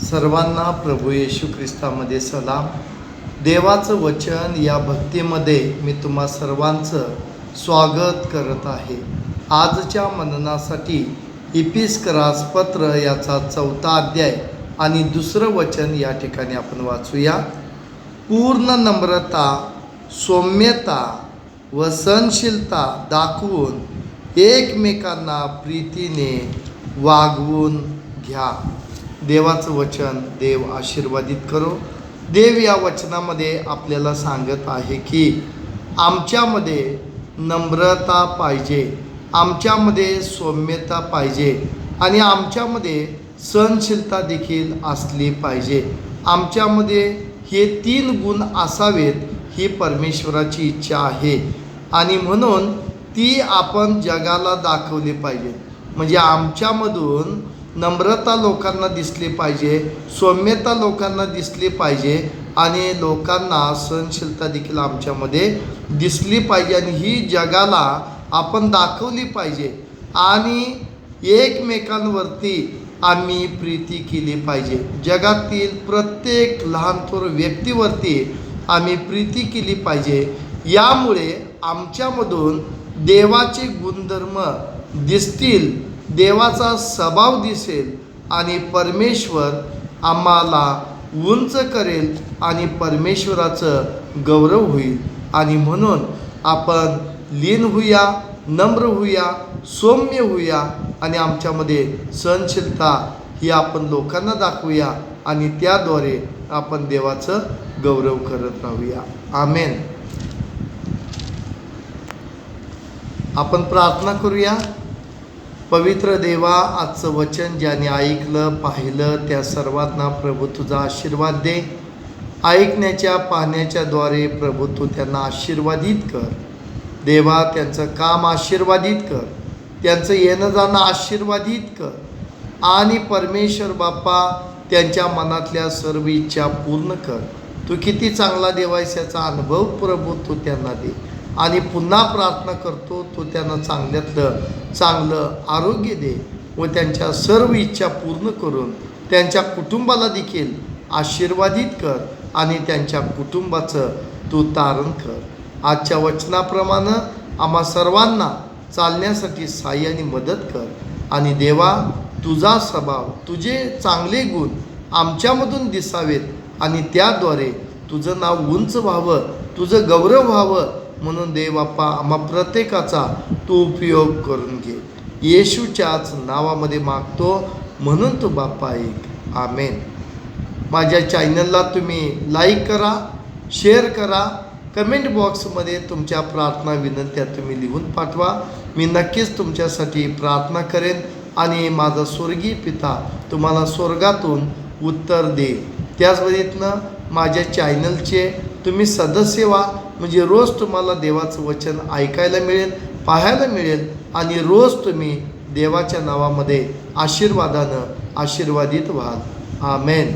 सर्वांना प्रभू येशू ख्रिस्तामध्ये सलाम. देवाचं वचन या भक्तीमध्ये मी तुम्हा सर्वांचं स्वागत करत आहे. आजच्या मननासाठी इपिस्करास पत्र याचा चौथा अध्याय आणि दुसरं वचन या ठिकाणी आपण वाचूया. पूर्ण नम्रता सौम्यता व सहनशीलता दाखवून एकमेकांना प्रीतीने वागवून घ्या. देवाचं वचन देव आशीर्वादित करो. देव या वचनामध्ये आपल्याला सांगत आहे की आमच्यामध्ये नम्रता पाहिजे आमच्यामध्ये सौम्यता पाहिजे आणि आमच्यामध्ये सहनशीलता देखील असली पाहिजे. आमच्यामध्ये हे तीन गुण असावेत ही परमेश्वराची इच्छा आहे आणि म्हणून ती आपण जगाला दाखवली पाहिजे म्हणजे आमच्यामधून नम्रता लोकांना दिसली पाहिजे सौम्यता लोकांना दिसली पाहिजे आणि लोकांना सहनशीलता देखील आमच्यामध्ये दिसली पाहिजे आणि ही जगाला आपण दाखवली पाहिजे आणि एकमेकांवरती आम्ही प्रीती केली पाहिजे. जगातील प्रत्येक लहान थोर व्यक्तीवरती आम्ही प्रीती केली पाहिजे. यामुळे आमच्यामधून देवाचे गुणधर्म दिसतील देवाचा स्वभाव दिसेल आणि परमेश्वर आम्हाला उंच करेल आणि परमेश्वराचं गौरव होईल. आणि म्हणून आपण लीन होऊया नम्र होऊया सौम्य होऊया आणि आमच्यामध्ये सहनशीलता ही आपण लोकांना दाखवूया आणि त्याद्वारे आपण देवाचं गौरव करत राहूया. आमेन. आपण प्रार्थना करूया. पवित्र देवा आजचं वचन ज्याने ऐकलं पाहिलं त्या सर्वांना प्रभू तुझा आशीर्वाद दे. ऐकण्याच्या पाहण्याच्या द्वारे प्रभू तू त्यांना आशीर्वादित कर. देवा त्यांचं काम आशीर्वादित कर. त्यांचं येणं जाणं आशीर्वादित कर. आणि परमेश्वर बाप्पा त्यांच्या मनातल्या सर्व इच्छा पूर्ण कर. तू किती चांगला देवायस याचा अनुभव प्रभू तू त्यांना दे. आणि पुन्हा प्रार्थना करतो तो त्यांना चांगल्यातलं चांगलं आरोग्य दे व त्यांच्या सर्व इच्छा पूर्ण करून त्यांच्या कुटुंबाला देखील आशीर्वादित कर आणि त्यांच्या कुटुंबाचं तू तारण कर. आजच्या वचनाप्रमाणे आम्हा सर्वांना चालण्यासाठी साह्य आणि मदत कर. आणि देवा तुझा स्वभाव तुझे चांगले गुण आमच्यामधून दिसावेत आणि त्याद्वारे तुझं नाव उंच व्हावं तुझं गौरव व्हावं म्हणून देवाप्पा आम्हा प्रत्येकाचा तू उपयोग करून घे. येशूच्याच नावामध्ये मागतो म्हणून तू बाप्पा ऐक आमेन. माझ्या चॅनलला तुम्ही लाईक करा शेअर करा कमेंट बॉक्समध्ये तुमच्या प्रार्थना विनंत्या तुम्ही लिहून पाठवा. मी नक्कीच तुमच्यासाठी प्रार्थना करेन आणि माझा स्वर्गीय पिता तुम्हाला स्वर्गातून उत्तर देईल. त्याचबरीतनं माझ्या चॅनलचे तुम्ही सदस्य व्हा म्हणजे रोज तुम्हाला देवाचं वचन ऐकायला मिळेल पाहायला मिळेल आणि रोज तुम्ही देवाच्या नावामध्ये आशीर्वादानं आशीर्वादित व्हाल. आमेन.